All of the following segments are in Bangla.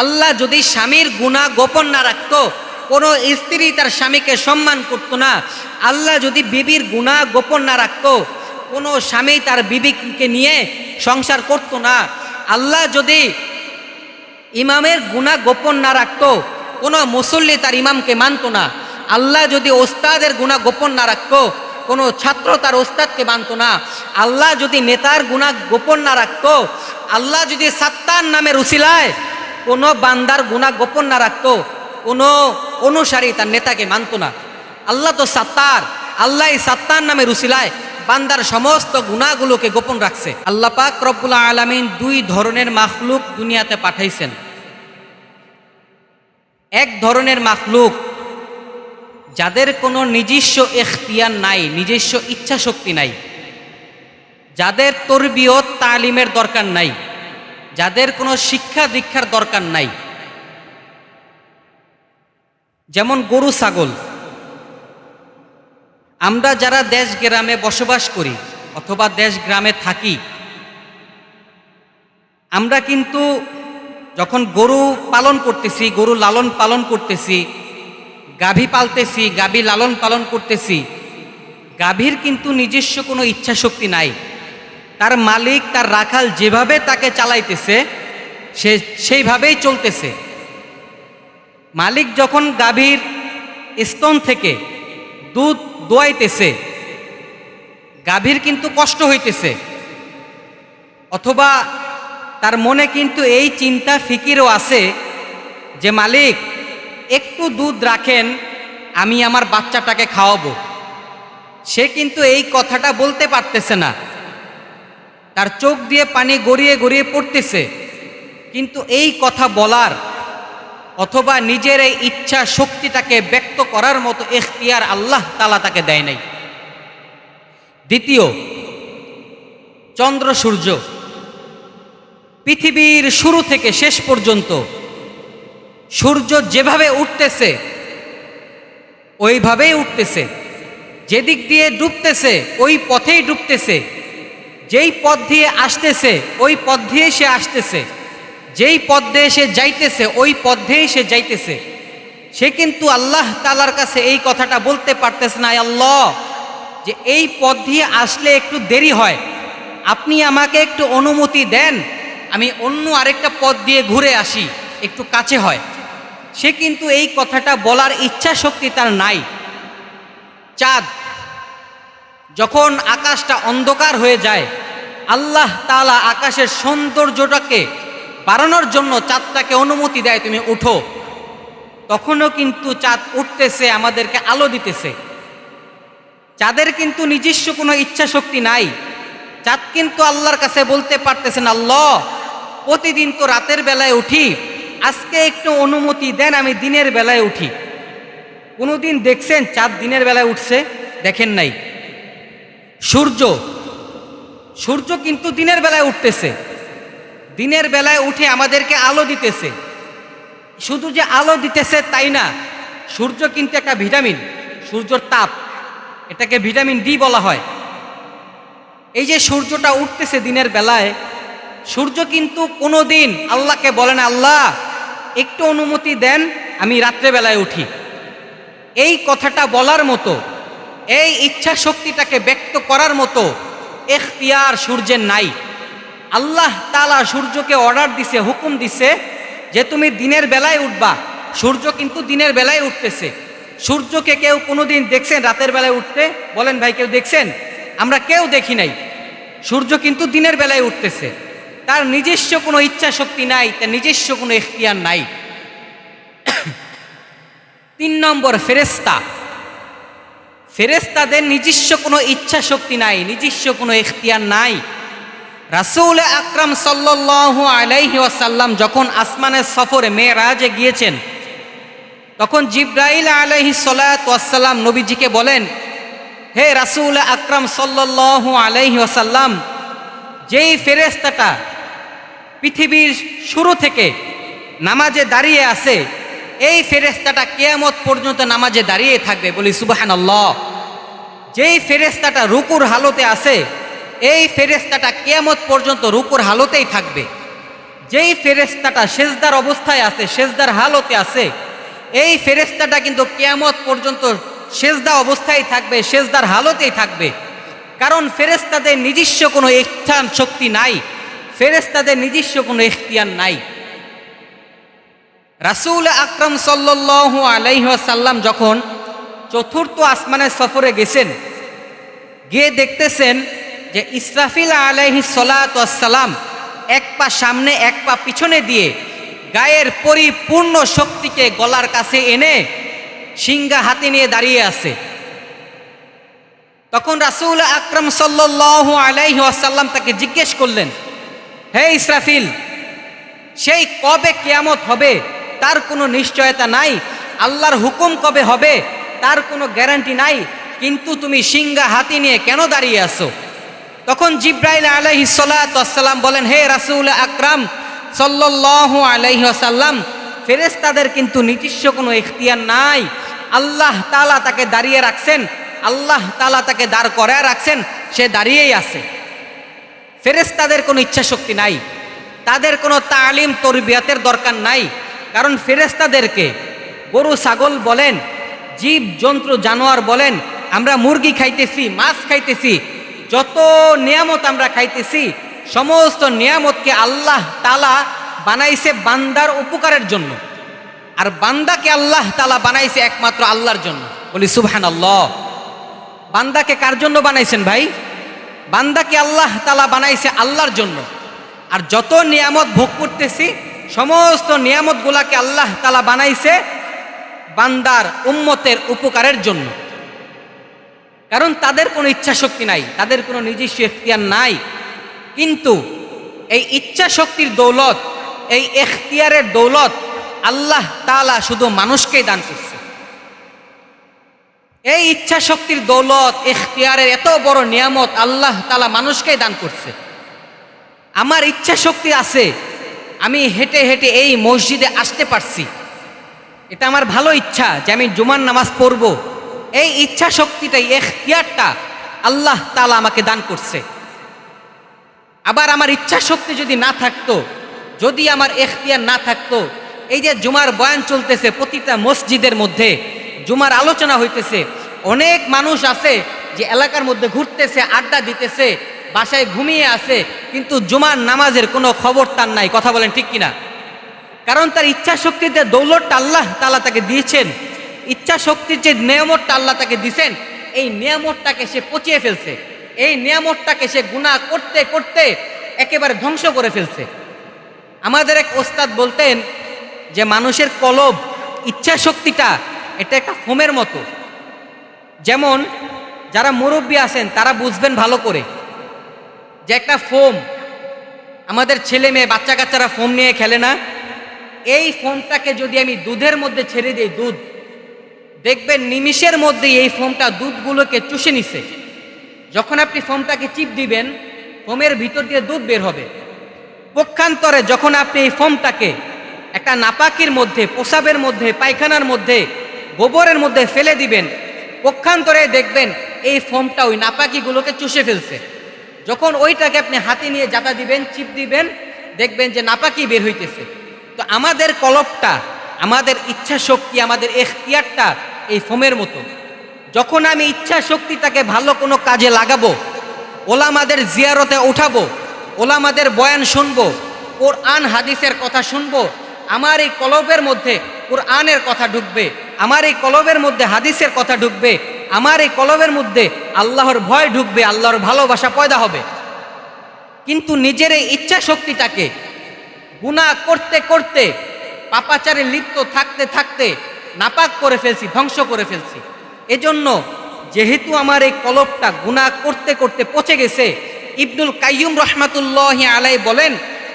আল্লাহ যদি স্বামীর গুণা গোপন না রাখতো, কোনো স্ত্রী তার স্বামীকে সম্মান করতো না। আল্লাহ যদি বিবির গুণা গোপন না রাখতো, কোনো স্বামী তার বিবিকে নিয়ে সংসার করতো না। আল্লাহ যদি ইমামের গুণা গোপন না রাখতো, কোনো মুসল্লি তার ইমামকে মানতো না। আল্লাহ যদি ওস্তাদের গুণা গোপন না রাখতো, কোনো ছাত্র তার ওস্তাদকে মানতো না। আল্লাহ যদি নেতার গুণা গোপন না রাখতো, আল্লাহ যদি সাত্তার নামের উসিলায় কোনো বান্দার গুণা গোপন না রাখতো, কোনো অনুসারী তার নেতাকে মানতো না। আল্লাহ তো সাত্তার, আল্লাহ সাত্তার নামে উসিলায় বান্দার সমস্ত গুণাগুলোকে গোপন রাখছে। আল্লাহ পাক রব্বুল আলমিন দুই ধরনের মাখলুক দুনিয়াতে পাঠাইছেন। এক ধরনের মাখলুক, যাদের কোনো নিজস্ব এখতিয়ার নাই, নিজস্ব ইচ্ছা শক্তি নাই, যাদের তরবিয়ত তালিমের দরকার নাই। যাদের কোনো শিক্ষা দীক্ষার দরকার নাই। যেমন গরু, ছাগল। আমরা যারা দেশ গ্রামে বসবাস করি অথবা দেশ গ্রামে থাকি, আমরা কিন্তু যখন গরু পালন করতেছি, গরু লালন পালন করতেছি, গাভী পালতেছি, গাভী লালন পালন করতেছি, গাভীর কিন্তু নিজস্ব কোনো ইচ্ছা শক্তি নাই। তার মালিক, তার রাখাল যেভাবে তাকে চালাইতেছে, সে সেইভাবেই চলতেছে। মালিক যখন গাভীর স্তন থেকে দুধ দোয়াইতেছে, গাভীর কিন্তু কষ্ট হইতেছে। অথবা তার মনে কিন্তু এই চিন্তা, ফিকিরও আছে যে, মালিক, একটু দুধ রাখেন, আমি আমার বাচ্চাটাকে খাওয়াবো। সে কিন্তু এই কথাটা বলতে পারতেছে না। তার চোখ দিয়ে পানি গড়িয়ে গড়িয়ে পড়তেছে। কিন্তু এই কথা বলার অথবা নিজের এই ইচ্ছা শক্তিটাকে ব্যক্ত করার মতো এখতিয়ার আল্লাহ তালা তাকে দেয় নাই। দ্বিতীয়, চন্দ্র সূর্য। পৃথিবীর শুরু থেকে শেষ পর্যন্ত সূর্য যেভাবে উঠতেছে, ওইভাবেই উঠতেছে। যেদিক দিয়ে ডুবতেছে, ওই পথেই ডুবতেছে। যেই পথ দিয়ে আসতেছে, ওই পথ দিয়ে সে আসতেছে। যেই পথ দিয়ে সে যাইতেছে, ওই পথ দিয়েই সে যাইতেছে। সে কিন্তু আল্লাহ তালার কাছে এই কথাটা বলতে পারতেছে না আল্লাহ, যে এই পথ দিয়ে আসলে একটু দেরি হয়। আপনি আমাকে একটু অনুমতি দেন, আমি অন্য আরেকটা পথ দিয়ে ঘুরে আসি, একটু কাছে হয়। সে কিন্তু এই কথাটা বলার ইচ্ছা শক্তি তার নাই। চাঁদ যখন আকাশটা অন্ধকার হয়ে যায়, আল্লাহ তালা আকাশের সৌন্দর্যটাকে বাড়ানোর জন্য চাঁদটাকে অনুমতি দেয়, তুমি উঠো। তখনও কিন্তু চাঁদ উঠতেছে, আমাদেরকে আলো দিতেছে। চাঁদের কিন্তু নিজস্ব কোনো ইচ্ছা শক্তি নাই। চাঁদ কিন্তু আল্লাহর কাছে বলতে পারতেছেন আল্লাহ, প্রতিদিন তো রাতের বেলায় উঠি, আজকে একটু অনুমতি দেন, আমি দিনের বেলায় উঠি। কোনোদিন দেখছেন চাঁদ দিনের বেলায় উঠছে? দেখেন নাই। সূর্য। সূর্য কিন্তু দিনের বেলায় উঠতেছে। দিনের বেলায় উঠে আমাদেরকে আলো দিতেছে। শুধু যে আলো দিতেছে তাই না, সূর্য কিন্তু একটা ভিটামিন, সূর্যর তাপ। এটাকে ভিটামিন ডি বলা হয়। এই যে সূর্যটা উঠতেছে দিনের বেলায়, সূর্য কিন্তু কোনো দিন আল্লাহকে বলে না, আল্লাহ, একটু অনুমতি দেন, আমি রাত্রেবেলায় উঠি। এই কথাটা বলার মতো এই ইচ্ছা শক্তিটাকে ব্যক্ত করার মতো এখতিয়ার সূর্যের নাই। আল্লাহ তালা সূর্যকে অর্ডার দিছে, হুকুম দিছে যে তুমি দিনের বেলায় উঠবা। সূর্য কিন্তু দিনের বেলায় উঠতেছে। সূর্যকে কেউ কোনোদিন দেখছেন রাতের বেলায় উঠতে? বলেন ভাই, কেউ দেখছেন? আমরা কেউ দেখি নাই। সূর্য কিন্তু দিনের বেলায় উঠতেছে। তার নিজস্ব কোনো ইচ্ছা শক্তি নাই, তার নিজস্ব কোনো এখতিয়ার নাই। তিন নম্বর ফেরেস্তা ফেরেস্তাদের নিজস্ব কোনো ইচ্ছা শক্তি নাই, নিজস্ব কোনো এখতিয়ার নাই। রাসুল আকরাম সাল্লাল্লাহু আলাইহি ওয়াসাল্লাম যখন আসমানের সফরে মেয়েরাজে গিয়েছেন, তখন জিব্রাইল আলাইহি সাল্লাম নবীজিকে বলেন, হে রাসুল আকরাম সাল্লাল্লাহু আলাইহি ওয়াসাল্লাম, যেই ফেরেস্তাটা পৃথিবীর শুরু থেকে নামাজে দাঁড়িয়ে আছে এই ফেরেস্তাটা কেয়ামত পর্যন্ত নামাজে দাঁড়িয়ে থাকবে, বলি সুবাহান আল্লাহ যেই ফেরেস্তাটা রুকুর হালতে আছে, এই ফেরেস্তাটা কেয়ামত পর্যন্ত রুকুর হালতেই থাকবে। যেই ফেরেস্তাটা সেজদার অবস্থায় আছে, সেজদার হালতে আছে, এই ফেরেস্তাটা কিন্তু কেয়ামত পর্যন্ত সেজদা অবস্থায় থাকবে, সেজদার হালতেই থাকবে। কারণ ফেরেস্তাদের নিজস্ব কোনো ইচ্ছান শক্তি নাই ফেরেস্তাদের নিজস্ব কোনো এখতিয়ার নাই। রাসূল আকরম সাল্লাল্লাহু আলাইহি ওয়াসাল্লাম যখন চতুর্থ আসমানের সফরে গেছেন, গিয়ে দেখতেছেন যে ইসরাফিল আলাইহি সালাম এক পা সামনে, এক পা পিছনে দিয়ে গায়ের পরিপূর্ণ শক্তিকে গলার কাছে এনে সিংহা হাতে নিয়ে দাঁড়িয়ে আছে। তখন রাসূল আকরম সাল্লাল্লাহু আলাইহি ওয়াসাল্লাম তাকে জিজ্ঞেস করলেন, হে ইসরাফিল, সেই কবে কেয়ামত হবে? তার কোনো নিশ্চয়তা নাই। আল্লাহর হুকুম কবে হবে, তার কোনো গ্যারান্টি নাই। কিন্তু তুমি সিংহা হাতি নিয়ে কেন দাঁড়িয়ে আছো? তখন জিব্রাইল আলাইহি সালাম বলেন, হে রাসূল আকরাম, সাল্লাল্লাহু আলাইহি আসাল্লাম ফেরেশতাদের কিন্তু নিজস্ব কোনো ইখতিয়ার নাই। আল্লাহ তালা তাকে দাঁড়িয়ে রাখছেন, আল্লাহ তাআলা তাকে দাঁড় করায় রাখছেন, সে দাঁড়িয়েই আছে। ফেরেশতাদের কোনো ইচ্ছা শক্তি নাই। তাদের কোনো তালিম, তরবিয়াতের দরকার নাই। কারণ ফেরেস্তাদেরকে গরু, ছাগল বলেন, জীব, জন্তু, জানোয়ার বলেন, আমরা মুরগি খাইতেছি, মাছ খাইতেছি, যত নিয়ামত আমরা খাইতেছি, সমস্ত নিয়ামতকে আল্লাহ তালা বানাইছে বান্দার উপকারের জন্য। আর বান্দাকে আল্লাহ তালা বানাইছে একমাত্র আল্লাহর জন্য। বলি সুবহান আল্লাহ বান্দাকে কার জন্য বানাইছেন ভাই? বান্দাকে আল্লাহ তালা বানাইছে আল্লাহর জন্য। আর যত নিয়ামত ভোগ করতেছি সমস্ত নিয়ামতগুলাকে আল্লাহ তালা বানাইছে বান্দার উম্মতের উপকারের জন্য। কারণ তাদের কোনো ইচ্ছা শক্তি নাই, তাদের কোনো নিজস্ব এখতিয়ার নাই। কিন্তু এই ইচ্ছা শক্তির দৌলত, এই এখতিয়ারের দৌলত আল্লাহ তালা শুধু মানুষকেই দান করছে। এই ইচ্ছা শক্তির দৌলত এখতিয়ারের এত বড় নিয়ামত আল্লাহ তালা মানুষকেই দান করছে। আমার ইচ্ছা শক্তি আছে আমি হেঁটে হেঁটে এই মসজিদে আসতে পারছি। এটা আমার ভালো ইচ্ছা যে আমি জুমার নামাজ পড়ব। এই ইচ্ছা শক্তিটাই এখতিয়ারটা আল্লাহ তালা আমাকে দান করছে। আবার আমার ইচ্ছা শক্তি যদি না থাকতো, যদি আমার এখতিয়ার না থাকতো, এই যে জুমার বয়ান চলতেছে প্রতিটা মসজিদের মধ্যে, জুমার আলোচনা হইতেছে, অনেক মানুষ আছে যে এলাকার মধ্যে ঘুরতেছে, আড্ডা দিতেছে বাসায় ঘুমিয়ে আছে, কিন্তু জুমার নামাজের কোনো খবর তার নাই। কথা বলেন ঠিক কিনা? কারণ তার ইচ্ছা শক্তিতে দৌলতটা আল্লাহ তালা তাকে দিয়েছেন। ইচ্ছা শক্তির যে নিয়ামতটা আল্লাহ তাকে দিছেন এই নিয়ামতটাকে সে পচিয়ে ফেলছে। এই নিয়ামতটাকে সে গুণা করতে করতে একেবারে ধ্বংস করে ফেলছে। আমাদের এক ওস্তাদ বলতেন যে, মানুষের কলব, ইচ্ছা শক্তিটা এটা একটা ফোমের মতো। যেমন যারা মুরব্বী আছেন, তারা বুঝবেন ভালো করে। যে একটা ফোম, আমাদের ছেলে মেয়ে, বাচ্চা কাচ্চারা ফোম নিয়ে খেলে না? এই ফোমটাকে যদি আমি দুধের মধ্যে ছেড়ে দিই, দুধ, দেখবেন নিমিষের মধ্যে এই ফোমটা দুধগুলোকে চুষে নিছে। যখন আপনি ফোমটাকে চিপ দিবেন, ফোমের ভিতর দিয়ে দুধ বের হবে। পক্ষান্তরে যখন আপনি এই ফোমটাকে একটা নাপাকির মধ্যে পোশাবের মধ্যে, পায়খানার মধ্যে, গোবরের মধ্যে ফেলে দিবেন, পক্ষান্তরে দেখবেন এই ফোমটা ওই নাপাকিগুলোকে চুষে ফেলছে। যখন ওইটাকে আপনি হাতে নিয়ে জাতা দিবেন, চিপ দিবেন, দেখবেন যে নাপাকি বের হইতেছে। তো আমাদের কলপটা, আমাদের ইচ্ছা শক্তি, আমাদের এখতিয়ারটা এই ফোমের মতো। যখন আমি ইচ্ছা শক্তিটাকে ভালো কোনো কাজে লাগাবো, ওলামাদের জিয়ারতে উঠাবো, ওলামাদের বয়ান শুনব, কোরআন, হাদিসের কথা শুনব আমার এই কলবের মধ্যে কোরআনের কথা ঢুকবে, আমার এই কলবের মধ্যে হাদিসের কথা ঢুকবে, আমার এই কলবের মধ্যে আল্লাহর ভয় ঢুকবে, আল্লাহর ভালোবাসা পয়দা হবে। কিন্তু নিজের এই ইচ্ছা শক্তিটাকে গুণা করতে করতে, পাপাচারে লিপ্ত থাকতে থাকতে নাপাক করে ফেলছি, ধ্বংস করে ফেলছি। এজন্য যেহেতু আমার এই কলবটা গুণা করতে করতে পচে গেছে, ইবনুল কাইয়ুম রহমাতুল্লাহ আলাই বলেন,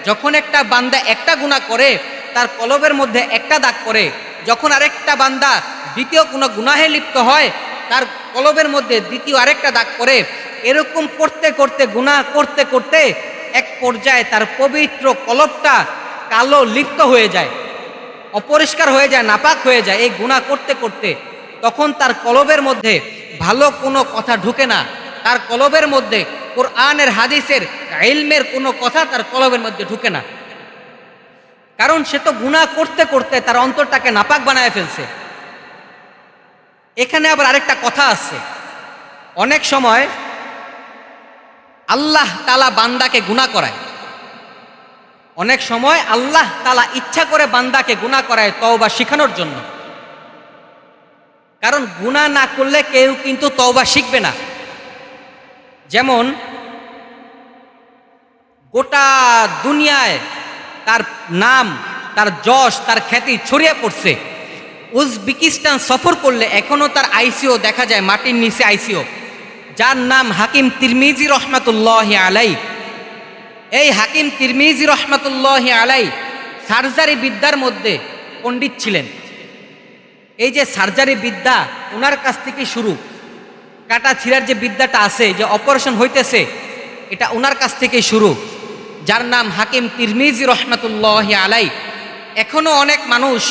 যখন একটা বান্দা একটা গুণা করে তার কলবের মধ্যে একটা দাগ করে যখন আরেকটা বান্দা দ্বিতীয় কোনো গুনাহে লিপ্ত হয়, তার কলবের মধ্যে দ্বিতীয় আরেকটা দাগ করে এরকম করতে করতে, গুনাহ করতে করতে এক পর্যায়ে তার পবিত্র কলবটা কালো, লিপ্ত হয়ে যায়, অপরিষ্কার হয়ে যায়, নাপাক হয়ে যায় এই গুণা করতে করতে। তখন তার কলবের মধ্যে ভালো কোনো কথা ঢুকে না। তার কলবের মধ্যে কোরআনের, হাদিসের, ইলমের কোনো কথা তার কলবের মধ্যে ঢুকে না। কারণ সে তো গুণা করতে করতে তার অন্তরটাকে নাপাক বানায় ফেলছে। এখানে আবার আরেকটা কথা আছে। অনেক সময় আল্লাহ তালা বান্দাকে গুণা করায়। অনেক সময় আল্লাহ তালা ইচ্ছা করে বান্দাকে গুণা করায় তওবা শিখানোর জন্য। কারণ গুণা না করলে কেউ কিন্তু তওবা শিখবে না। যেমন গোটা দুনিয়ায় তার নাম, তার যশ, তার খ্যাতি ছড়িয়ে পড়ছে। উজবেকিস্তান সফর করলে এখনও তার আইসিও দেখা যায়, মাটির নিচে আইসিও। যার নাম হাকিম তিরমিজি রহমাতুল্লাহ আলাই এই হাকিম তিরমিজি রহমাতুল্লাহ আলাই সার্জারি বিদ্যার মধ্যে পণ্ডিত ছিলেন। এই যে সার্জারি বিদ্যা ওনার কাছ থেকে শুরু। কাটা ছিঁড়ার যে বিদ্যাটা আছে, যে অপারেশন হইতেছে, এটা ওনার কাছ থেকে শুরু। যার নাম হাকিম তিরমিজি রহমাতুল্লাহ আলাই এখনও অনেক মানুষ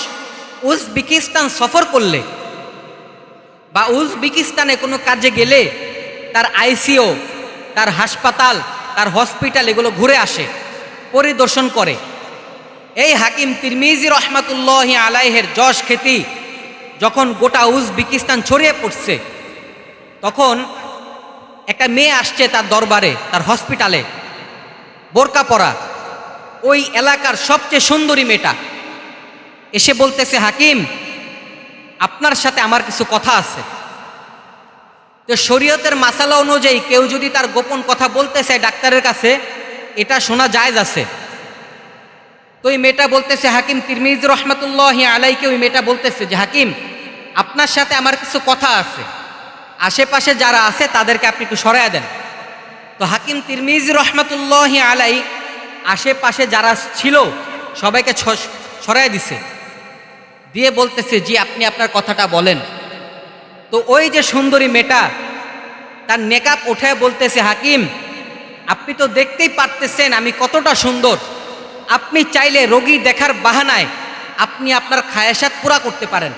উজবেকিস্তান সফর করলে বা উজবেকিস্তানে কোনো কাজে গেলে তার আইসিও তার হাসপাতাল, তার হসপিটাল এগুলো ঘুরে আসে, পরিদর্শন করে। এই হাকিম তিরমিজি রহমাতুল্লাহ আলাইহের যশ খ্যাতি যখন গোটা উজবেকিস্তান ছড়িয়ে পড়ছে, তখন একটা মেয়ে আসছে তার দরবারে, তার হসপিটালে। বোরকা পরা। ওই এলাকার সবচেয়ে সুন্দরী মেয়েটা। এসে বলতেছে, হাকিম, আপনার সাথে আমার কিছু কথা আছে। তো শরীয়তের মাসালা অনুযায়ী কেউ যদি তার গোপন কথা বলতে চায় ডাক্তারের কাছে, এটা শোনা জায়জ আছে। তো ওই মেয়েটা বলতেছে, হাকিম, তিরমিজ রহমতুল্লাহ আলাইকে ওই মেয়েটা বলতেছে যে, হাকিম, আপনার সাথে আমার কিছু কথা আছে। আশেপাশে যারা আছে তাদেরকে আপনি একটু সরাইয়া দেন। তো হাকিম তিরমিজ রহমতুল্লাহ আলাই আশেপাশে যারা ছিল, সবাইকে ছ- সরাই দিছে। দিয়ে বলতেছে, জি, আপনি আপনার কথাটা বলেন। তো ওই যে সুন্দরী মেয়েটা, তার নেকাপ উঠে বলতেছে, হাকিম, আপনি তো দেখতেই পারতেছেন আমি কতটা সুন্দর। আপনি চাইলে রোগী দেখার বাহানায় আপনি আপনার খায়াসাত পুরা করতে পারেন।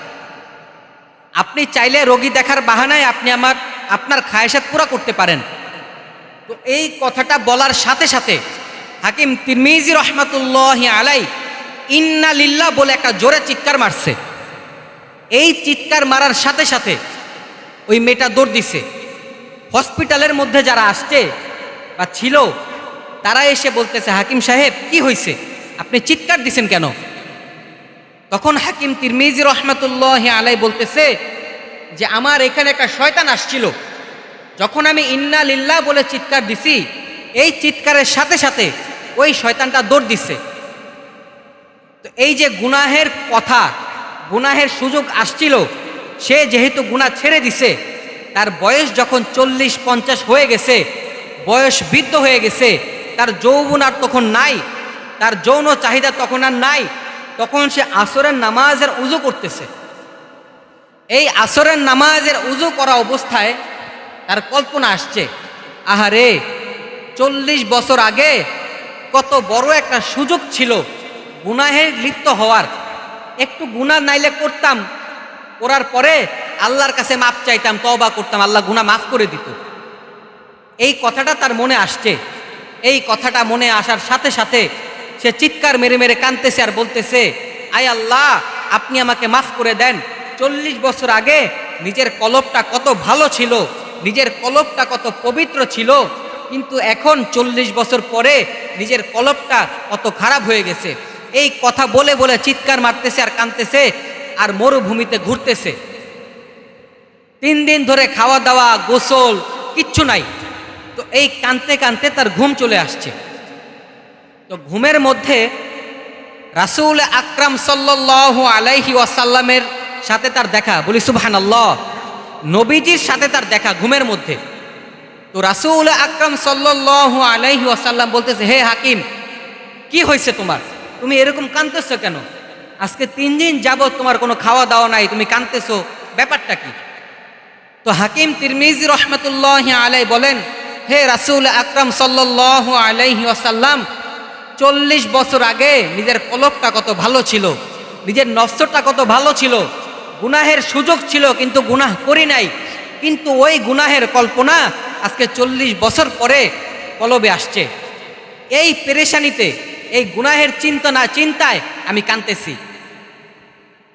আপনি চাইলে রোগী দেখার বাহানায় আপনি আমার, আপনার খায়াসাত পুরা করতে পারেন। তো এই কথাটা বলার সাথে সাথে হাকিম তিরমিজি রহমাতুল্লাহ আলাই ইন্না লিল্লাহ বলে একটা জোরে চিৎকার মারছে। এই চিৎকার মারার সাথে সাথে ওই মেয়েটা দৌড় দিছে। হসপিটালের মধ্যে যারা আসছে বা ছিল, তারা এসে বলতেছে, হাকিম সাহেব, কি হয়েছে আপনি চিৎকার দিছেন কেন? তখন হাকিম তিরমিজি রহমাতুল্লাহ আলাই বলতেছে যে, আমার এখানে একটা শয়তান আসছিল। যখন আমি ইন্না লিল্লাহ বলে চিৎকার দিছি, এই চিৎকারের সাথে সাথে ওই শয়তানটা দৌড় দিছে। তো এই যে গুনাহের কথা, গুনাহের সুযোগ আসছিল, সে যেহেতু গুনাহ ছেড়ে দিছে, তার বয়স যখন চল্লিশ পঞ্চাশ হয়ে গেছে, বয়স বৃদ্ধ হয়ে গেছে, তার যৌবন আর তখন নাই, তার যৌন চাহিদা তখন আর নাই, তখন সে আসরের নামাজের উজু করতেছে। এই আসরের নামাজের উজু করা অবস্থায় তার কল্পনা আসছে। আহারে, চল্লিশ বছর আগে কত বড় একটা সুযোগ ছিল গুনাহের লিপ্ত হওয়ার। একটু গুনাহ নাইলে করতাম, করার পরে আল্লাহর কাছে মাপ চাইতাম, তওবা করতাম, আল্লাহ গুনাহ মাফ করে দিত। এই কথাটা তার মনে আসছে। এই কথাটা মনে আসার সাথে সাথে সে চিৎকার মেরে মেরে কানতেছে আর বলতেছে, আয় আল্লাহ, আপনি আমাকে মাফ করে দেন। চল্লিশ বছর আগে নিজের কলবটা কত ভালো ছিল নিজের কলবটা কত পবিত্র ছিল, কিন্তু এখন চল্লিশ বছর পরে নিজের কলবটা কত খারাপ হয়ে গেছে। এই কথা বলে বলে চিৎকার মারতেছে আর কানতেছে আর মরুভূমিতে ঘুরতেছে। তিন দিন ধরে খাওয়া দাওয়া, গোসল, কিচ্ছু নাই। তো এই কানতে কানতে তার ঘুম চলে আসছে। তো ঘুমের মধ্যে রাসুল আকরাম সাল্লাহ আলাইহি ওয়াসাল্লামের সাথে তার দেখা, বলি সুবহান আল্লাহ নবীজির সাথে তার দেখা ঘুমের মধ্যে। তো রাসুল আকরাম সাল্লাহ আলাইহি আসাল্লাম বলতেছে, হে হাকিম, কি হয়েছে তোমার? তুমি এরকম কানতেছো কেন? আজকে তিন দিন যাবৎ তোমার কোনো খাওয়া দাওয়া নাই, তুমি কানতেছো ব্যাপারটা কি? তো হাকিম তিরমিজি রহমতুল্লাহ আলাই বলেন, হে রাসুল আকরাম সাল্লাহ আলাইহি আসাল্লাম চল্লিশ বছর আগে নিজের কলকটা কত ভালো ছিল, নিজের নফসটা কত ভালো ছিল গুনাহের সুযোগ ছিল, কিন্তু গুনাহ করি নাই। কিন্তু ওই গুনাহের কল্পনা আজকে চল্লিশ বছর পরে কলবে আসছে। এই পেরেশানিতে, এই গুনাহের চিন্তনা চিন্তায় আমি কাঁদতেছি।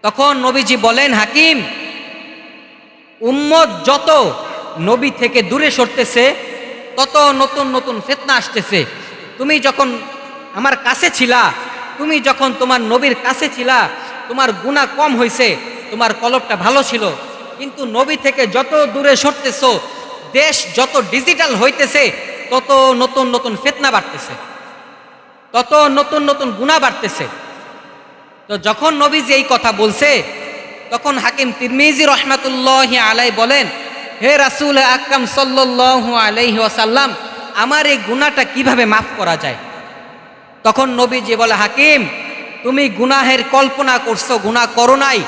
তখন নবীজি বলেন, হাকিম, উম্মত যত নবী থেকে দূরে সরতেছে, তত নতুন নতুন ফেতনা আসতেছে। তুমি যখন আমার কাছে ছিলা, তুমি যখন তোমার নবীর কাছে ছিলা, তোমার গুণা কম হয়েছে তোমার কলবটা ভালো ছিল। কিন্তু নবী থেকে যত দূরে সরতেছো, দেশ যত ডিজিটাল হইতেছে, তত নতুন নতুন ফেতনা বাড়তেছে। তত নতুন নতুন গুণা বাড়তেছে। তো যখন নবীজি এই কথা বলছে, তখন হাকিম তিরমিজি রহমাতুল্লাহ আলাই বলেন, হে রাসুল আকরাম সাল্লাহ আলাইহি ওয়াসাল্লাম, আমার এই গুণাটা কীভাবে মাফ করা যায়? তখন নবীজি বলে, হাকিম, তুমি গুনাহের কল্পনা করছ, গুনাহ করো নাই।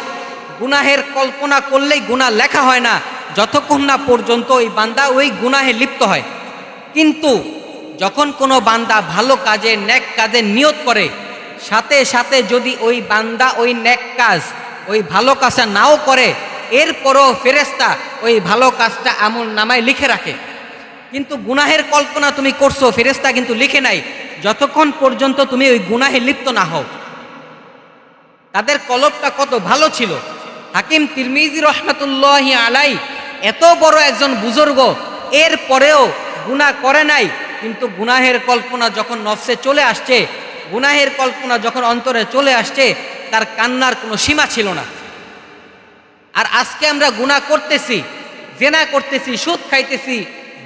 গুনাহের কল্পনা করলেই গুনাহ লেখা হয় না। যতক্ষণ না পর্যন্ত ওই বান্দা ওই গুনাহে লিপ্ত হয়। কিন্তু যখন কোনো বান্দা ভালো কাজে, ন্যাক কাজে নিয়ত করে, সাথে সাথে যদি ওই বান্দা ওই ন্যাক কাজ, ওই ভালো কাজটা নাও করে, এরপরও ফেরেস্তা ওই ভালো কাজটা আমল নামায় লিখে রাখে। কিন্তু গুনাহের কল্পনা তুমি করছ ফেরেস্তা কিন্তু লিখে নাই। যতক্ষণ পর্যন্ত তুমি ওই গুনাহে লিপ্ত না হও। তাদের কলবটা কত ভালো ছিল। হাকিম তিরমিজি রহমাতুল্লাহ আলাই এত বড় একজন বুজুর্গ, এর পরেও গুনাহ করে নাই, কিন্তু গুনাহের কল্পনা যখন নফসে চলে আসছে, গুনাহের কল্পনা যখন অন্তরে চলে আসছে, তার কান্নার কোনো সীমা ছিল না। আর আজকে আমরা গুনাহ করতেছি, জেনা করতেছি, সুদ খাইতেছি,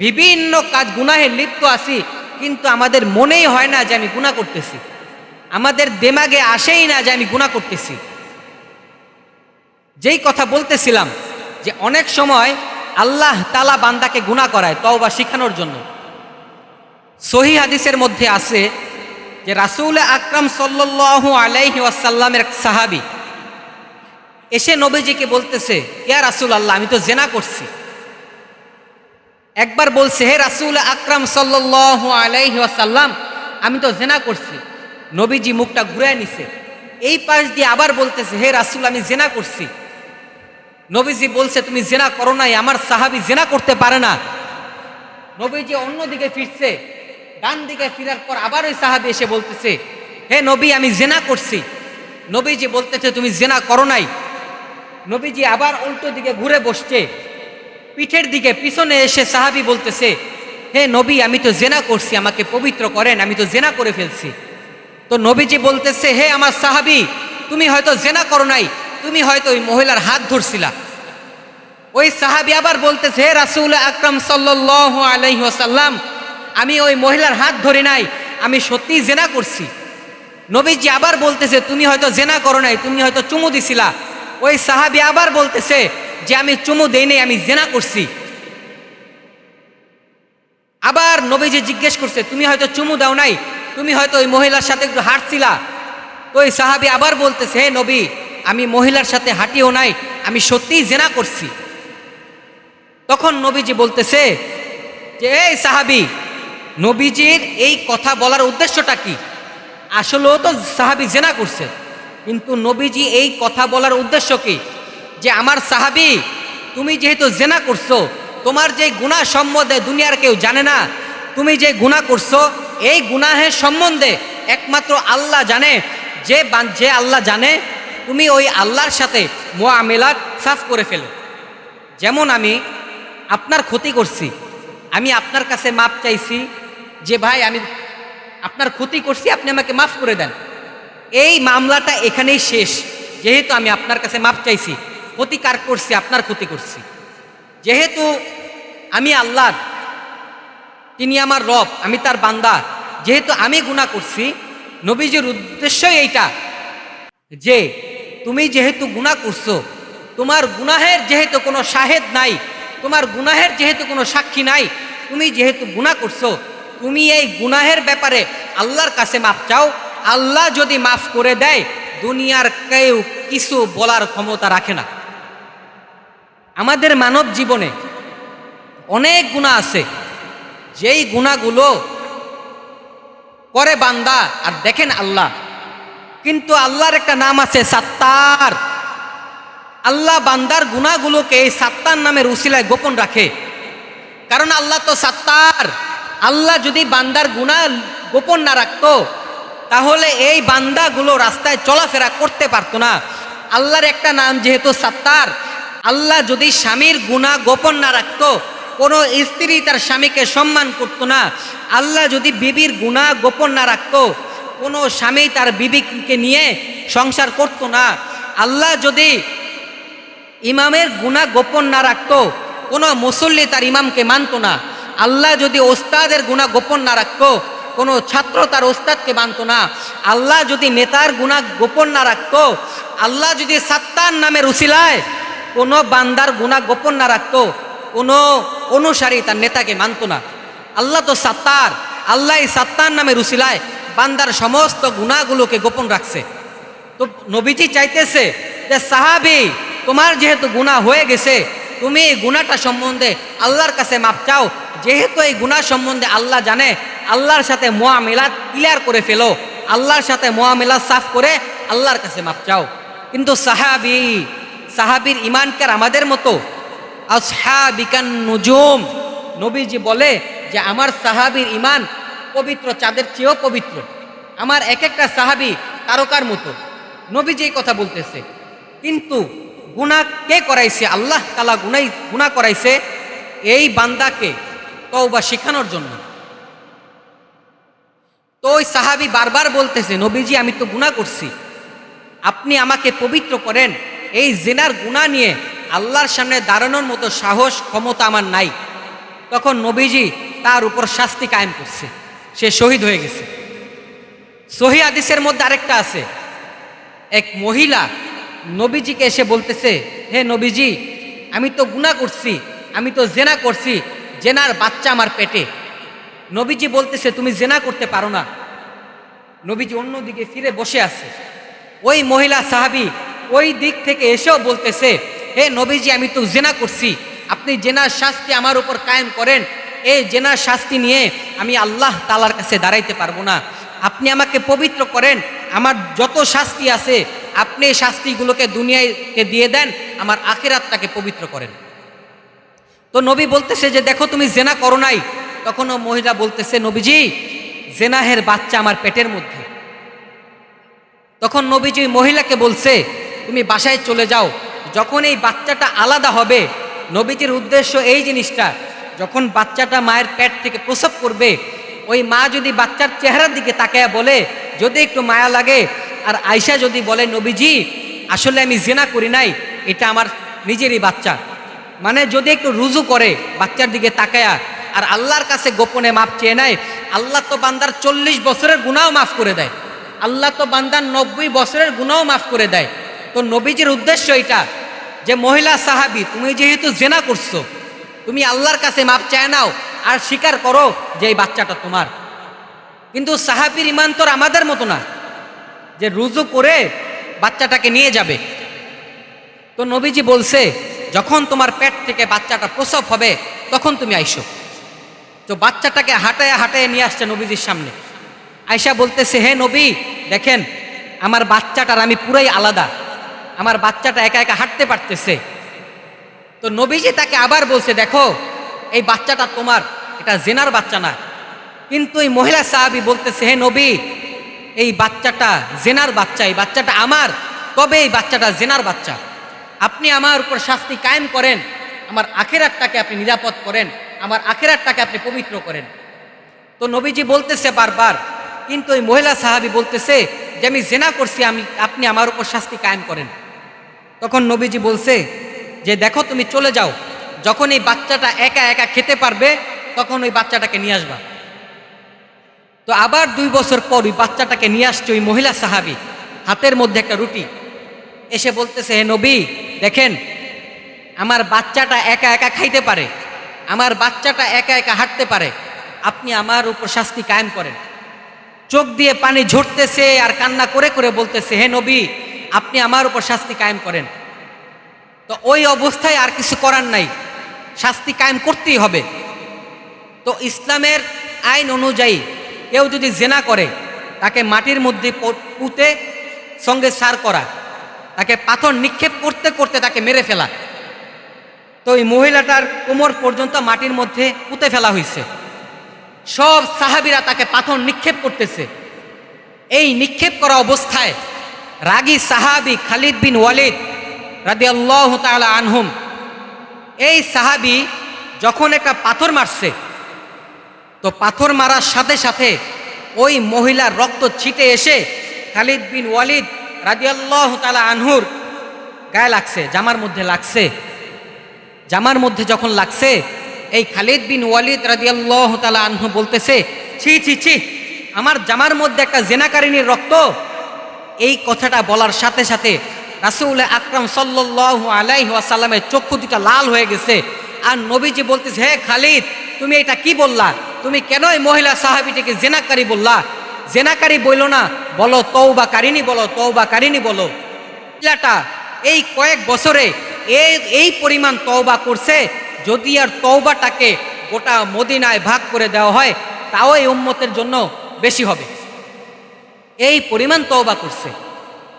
বিভিন্ন কাজ গুনাহে লিপ্ত আছি, কিন্তু আমাদের মনেই হয় না যে আমি গুনাহ করতেছি। আমাদের দেমাগে আসেই না যে আমি গুনাহ করতেছি। যেই কথা বলতেছিলাম যে অনেক সময় আল্লাহ তালা বান্দাকে গুনাহ করায়, তওবা শিখানোর জন্য। সহি হাদিসের মধ্যে আছে যে রাসুল আকরাম সাল্লাল্লাহু আলাইহি ওয়াসাল্লামের সাহাবী এসে নবীজিকে বলতেছে, ইয়া রাসুল আল্লাহ আমি তো জেনা করছি। একবার বলছে, হে রাসুল আকরাম সাল্লাল্লাহু আলাইহি ওয়াসাল্লাম, আমি তো জেনা করছি। নবীজি মুখটা ঘুরে নিছে। এই পাশ দিয়ে আবার বলতেছে, হে রাসুল, আমি জেনা করছি। নবীজি বলছে, তুমি জেনা করো নাই, আমার সাহাবি জেনা করতে পারে না। নবীজি অন্যদিকে ফিরছে ডান দিকে ফিরার পর আবার ওই সাহাবি এসে বলতেছে, হে নবী, আমি জেনা করছি। নবীজি বলতেছে, তুমি জেনা করো নাই। নবীজি আবার উল্টো দিকে ঘুরে বসছে, পিঠের দিকে পিছনে এসে সাহাবি বলতেছে, হে নবী, আমি তো জেনা করছি, আমাকে পবিত্র করেন, আমি তো জেনা করে ফেলছি। তো নবীজি বলতেছে, হে আমার সাহাবি, তুমি হয়তো জেনা করো নাই তুমি হয়তো ওই মহিলার হাত ধরছিলা। ওই সাহাবি আবার বলতেছে, হে রাসুল আকরাম সাল্লাহ আমি ওই মহিলার হাত ধরি নাই, আমি সত্যিই জেনা করছি। নবীজি আবার বলতেছে, তুমি হয়তো জেনা করো নাই, তুমি হয়তো চুমু দিছিলা। ওই সাহাবি আবার বলতেছে যে, আমি চুমু দেই নাই, আমি জেনা করছি। আবার নবীজি জিজ্ঞেস করছে, তুমি হয়তো চুমু দাও নাই, তুমি হয়তো ওই মহিলার সাথে একটু হাঁটছিলা? ওই সাহাবি আবার বলতেছে, হে নবী আমি মহিলার সাথে হাঁটিও নাই, আমি সত্যিই জেনা করছি। তখন নবীজি বলতেছে যে, এই সাহাবি, নবীজির এই কথা বলার উদ্দেশ্যটা কি? আসলেও তো সাহাবি জেনা করছে, কিন্তু নবীজি এই কথা বলার উদ্দেশ্য কি? যে, আমার সাহাবি, তুমি যেহেতু জেনা করছ, তোমার যে গুণা সম্বন্ধে দুনিয়ার কেউ জানে না, তুমি যে গুণা করছ, এই গুনাহের সম্বন্ধে একমাত্র আল্লাহ জানে, যে যে আল্লাহ জানে তুমি ওই আল্লাহর সাথে মোয়ামেলাত সাফ করে ফেলো। যেমন আমি আপনার ক্ষতি করছি, আমি আপনার কাছে মাপ চাইছি যে, ভাই, আমি আপনার ক্ষতি করছি, আপনি আমাকে মাফ করে দেন। এই মামলাটা এখানেই শেষ। যেহেতু আমি আপনার কাছে মাপ চাইছি, ক্ষতি কার করছি, আপনার ক্ষতি করছি। যেহেতু আমি আল্লাহর, তিনি আমার রব, আমি তার বান্দা, যেহেতু আমি গুণা করছি, নবীজির উদ্দেশ্যই এইটা যে তুমি যেহেতু গুণা করছ, তোমার গুনাহের যেহেতু কোনো শাহেদ নাই, তোমার গুনাহের যেহেতু কোনো সাক্ষী নাই, তুমি যেহেতু গুণা করছ, তুমি এই গুনাহের ব্যাপারে আল্লাহর কাছে মাফ চাও। আল্লাহ যদি মাফ করে দেয়, দুনিয়ার কেউ কিছু বলার ক্ষমতা রাখে না। আমাদের মানব জীবনে অনেক গুণা আছে। যেই গুণাগুলো করে বান্দা, আর দেখেন আল্লাহ কিন্তু আল্লাহর একটা নাম আছে সাত্তার। আল্লাহ বান্দার গুণাগুলোকে এই সাত্তার নামের উসিলায় গোপন রাখে। কারণ আল্লাহ তো সাত্তার। আল্লাহ যদি বান্দার গুণা গোপন না রাখতো, তাহলে এই বান্দাগুলো রাস্তায় চলাফেরা করতে পারতো না। আল্লাহর একটা নাম যেহেতু সাত্তার, আল্লাহ যদি স্বামীর গুণা গোপন না রাখতো, কোনো স্ত্রী তার স্বামীকে সম্মান করতো না। আল্লাহ যদি বিবির গুণা গোপন না রাখতো কোনো স্বামী তার বিবিকে নিয়ে সংসার করতো না। আল্লাহ যদি ইমামের গুণা গোপন না রাখতো, কোনো মুসল্লি তার ইমামকে মানতো না। আল্লাহ যদি ওস্তাদের গুণা গোপন না রাখতো, কোনো ছাত্র তার ওস্তাদকে মানতো না। আল্লাহ যদি নেতার গুণা গোপন না রাখতো, আল্লাহ যদি সাত্তার নামের উসিলায় কোনো বান্দার গুণা গোপন না রাখতো, কোনো অনুসারী তার নেতাকে মানতো না। আল্লাহ তো সাত্তার। আল্লাহ সাত্তার নামের উসিলায় বান্দার সমস্ত গুণাগুলোকে গোপন রাখছে। তো নবীজি চাইতেছে যে, সাহাবি, তোমার যেহেতু গুণা হয়ে গেছে, তুমি এই গুণাটা সম্বন্ধে আল্লাহর কাছে মাপ চাও। যেহেতু এই গুণা সম্বন্ধে আল্লাহ জানে, আল্লাহর সাথে মোয়ামেলাত ক্লিয়ার করে ফেলো। আল্লাহর সাথে মোয়ামেলাত সাফ করে আল্লাহর কাছে মাপ চাও। কিন্তু সাহাবি, সাহাবির ইমানকার আমাদের মতো? আসহাবিকান নুজুম। নবীজি বলে যে, আমার সাহাবির ইমান পবিত্র, চাঁদের চেয়েও পবিত্র। আমার এক একটা সাহাবি তারকার মতো। নবীজি এই কথা বলতেছে, কিন্তু গুণা কে করাইছে? আল্লাহ তালা গুনাই গুণা করাইছে এই বান্দাকে তওবা শেখানোর জন্য। তো ওই সাহাবি বারবার বলতেছে, নবীজি, আমি তো গুণা করছি। আপনি আমাকে পবিত্র করেন। এই জেনার গুণা নিয়ে আল্লাহর সামনে দাঁড়ানোর মতো সাহস, ক্ষমতা আমার নাই। তখন নবীজি তার উপর শাস্তি কায়েম করছে। সে শহীদ হয়ে গেছে। সহি আদিসের মধ্যে আরেকটা আছে। এক মহিলা নবীজিকে এসে বলতেছে, হে নবীজি, আমি তো গুণা করছি, আমি তো জেনা করছি, জেনার বাচ্চা আমার পেটে। নবীজি বলতেছে, তুমি জেনা করতে পারো না। নবীজি অন্যদিকে ফিরে বসে আছে। ওই মহিলা সাহাবি ওই দিক থেকে এসেও বলতেছে, হে নবীজি, আমি তো জেনা করছি। আপনি জেনার শাস্তি আমার উপর কায়েম করেন এই জেনার শাস্তি নিয়ে আমি আল্লাহ তালার কাছে দাঁড়াইতে পারব না। আপনি আমাকে পবিত্র করেন, আমার যত শাস্তি আছে, আপনি এই শাস্তিগুলোকে দুনিয়াকে দিয়ে দেন, আমার আখেরাতটাকে পবিত্র করেন। তো নবী বলতেছে যে, দেখো, তুমি জেনা করো নাই। তখনও মহিলা বলতেছে, নবীজি, জেনাহের বাচ্চা আমার পেটের মধ্যে। তখন নবীজি মহিলাকে বলছে, তুমি বাসায় চলে যাও, যখন এই বাচ্চাটা আলাদা হবে, নবীজির উদ্দেশ্য এই জিনিসটা যখন বাচ্চাটা মায়ের পেট থেকে প্রসব করবে, ওই মা যদি বাচ্চার চেহারার দিকে তাকায় বলে, যদি একটু মায়া লাগে। আর আয়সা যদি বলে, নবীজি, আসলে আমি জেনা করি নাই, এটা আমার নিজেরই বাচ্চা। মানে যদি একটু রুজু করে বাচ্চার দিকে তাকায়া, আর আল্লাহর কাছে গোপনে মাপ চেয়ে নেয়, আল্লাহ তো বান্দার চল্লিশ বছরের গুণাও মাফ করে দেয়। আল্লাহ তো বান্দার নব্বই বছরের গুণাও মাফ করে দেয়। তো নবীজির উদ্দেশ্য এটা যে মহিলা সাহাবি, তুমি যেহেতু জেনা করছ তুমি আল্লাহর কাছে মাপ চায় নাও আর স্বীকার করো যে এই বাচ্চাটা তোমার। কিন্তু সাহাবির ইমান তোর আমাদের মতো না, যে রুজু করে বাচ্চাটাকে নিয়ে যাবে। তো নবীজি বলছে, যখন তোমার পেট থেকে বাচ্চাটা প্রসব হবে, তখন তুমি আইসো। তো বাচ্চাটাকে হাঁটায় হাঁটায় নিয়ে আসছে নবীজির সামনে। আয়সা বলতেছে, হে নবী, দেখেন, আমার বাচ্চাটার আমি পুরাই আলাদা। আমার বাচ্চাটা একা একা হাঁটতে পারতেছে। তো নবীজি তাকে আবার বলছে, দেখো, এই বাচ্চাটা তোমার, এটা জেনার বাচ্চা না। কিন্তু এই মহিলা সাহাবি বলতেছে, হে নবী, এই বাচ্চাটা জেনার বাচ্চা, এই বাচ্চাটা আমার। তবে এই বাচ্চাটা জেনার বাচ্চা। আপনি আমার উপর শাস্তি কায়েম করেন, আমার আখেরাতটাকে আপনি নিরাপদ করেন, আমার আখেরাতটাকে আপনি পবিত্র করেন। তো নবীজি বলতেছে বারবার, কিন্তু ওই মহিলা সাহাবি বলতেছে যে, আমি জেনা করছি, আমি, আপনি আমার উপর শাস্তি কায়েম করেন। তখন নবীজি বলছে যে দেখো তুমি চলে যাও। যখন এই বাচ্চাটা একা একা খেতে পারবে, তখন ওই বাচ্চাটাকে নিয়ে আসবা। তো আবার দুই বছর পর ওই বাচ্চাটাকে নিয়ে আসছে ওই মহিলা সাহাবি। হাতের মধ্যে একটা রুটি। এসে বলতেছে, হে নবী, দেখেন, আমার বাচ্চাটা একা একা খাইতে পারে। আমার বাচ্চাটা একা একা হাঁটতে পারে। আপনি আমার উপর শাস্তি কায়েম করেন। চোখ দিয়ে পানি ঝরতেছে আর কান্না করে করে বলতেছে, হে নবী, আপনি আমার উপর শাস্তি কায়েম করেন। তো ওই অবস্থায় আর কিছু করার নাই। শাস্তি কায়েম করতেই হবে। তো ইসলামের আইন অনুযায়ী কেউ যদি জেনা করে, তাকে মাটির মধ্যে পুঁতে সঙ্গে সার করা, তাকে পাথর নিক্ষেপ করতে করতে তাকে মেরে ফেলা। তো ওই মহিলাটার কোমর পর্যন্ত মাটির মধ্যে পুঁতে ফেলা হয়েছে সব সাহাবিরা তাকে পাথর নিক্ষেপ করতেছে। এই নিক্ষেপ করা অবস্থায় রাগী সাহাবি খালিদ বিন ওয়ালিদ রাদি আল্লাহ তালা আনহুম। এই সাহাবি যখন একটা পাথর মারছে, তো পাথর মারার সাথে সাথে ওই মহিলার রক্ত ছিটে এসে খালিদ বিন ওয়ালিদ রাদিয়াল্লাহ তালা আনহুর গায়ে লাগছে, জামার মধ্যে লাগছে। জামার মধ্যে যখন লাগছে, এই খালিদ বিন ওয়ালিদ রাদিয়াল্লাহ তালা আনহু বলতেছে, ছি ছি ছি, আমার জামার মধ্যে একটা জেনাকারিনীর রক্ত। এই কথাটা বলার সাথে সাথে রাসুল আকরাম সাল্লাহ আলাইহি ওয়াসাল্লামের চক্ষু দুটা লাল হয়ে গেছে। আর নবীজি বলতেছে, হে খালিদ, তুমি এটা কি বললা? তুমি কেন এই মহিলা সাহাবিটিকে জেনাকারী বললা? জেনাকারী বইল না, বলো তৌবা কারিনী, বলো তৌবা কারিনী বলো। মহিলাটা এই কয়েক বছরে এই এই পরিমাণ তওবা করছে, যদি আর তওবাটাকে গোটা মদিনায় ভাগ করে দেওয়া হয়, তাও এই উম্মতের জন্য বেশি হবে। এই পরিমাণ তওবা করছে।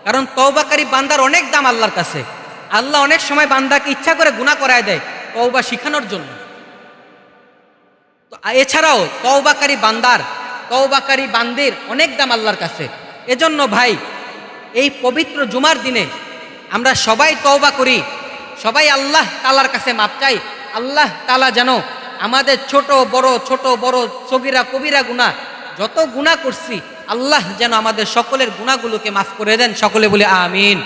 কারণ তওবাকারী বান্দার অনেক দাম আল্লাহর কাছে। আল্লাহ অনেক সময় বান্দাকে ইচ্ছা করে গুণা করায় দেয় তওবা শিখানোর জন্য। এছাড়াও তওবাকারী বান্দার, তওবাকারী বান্দির অনেক দাম আল্লাহর কাছে। এজন্য ভাই, এই পবিত্র জুমার দিনে আমরা সবাই তওবা করি, সবাই আল্লাহ তালার কাছে মাপ চাই। আল্লাহ তালা যেন আমাদের ছোট, বড় ছোট, বড়, সগিরা, কবিরা গুণা যত গুণা করছি আল্লাহ যেন আমাদের সকলের গুণাগুলোকে মাফ করে দেন। সকলে বলে আমিন।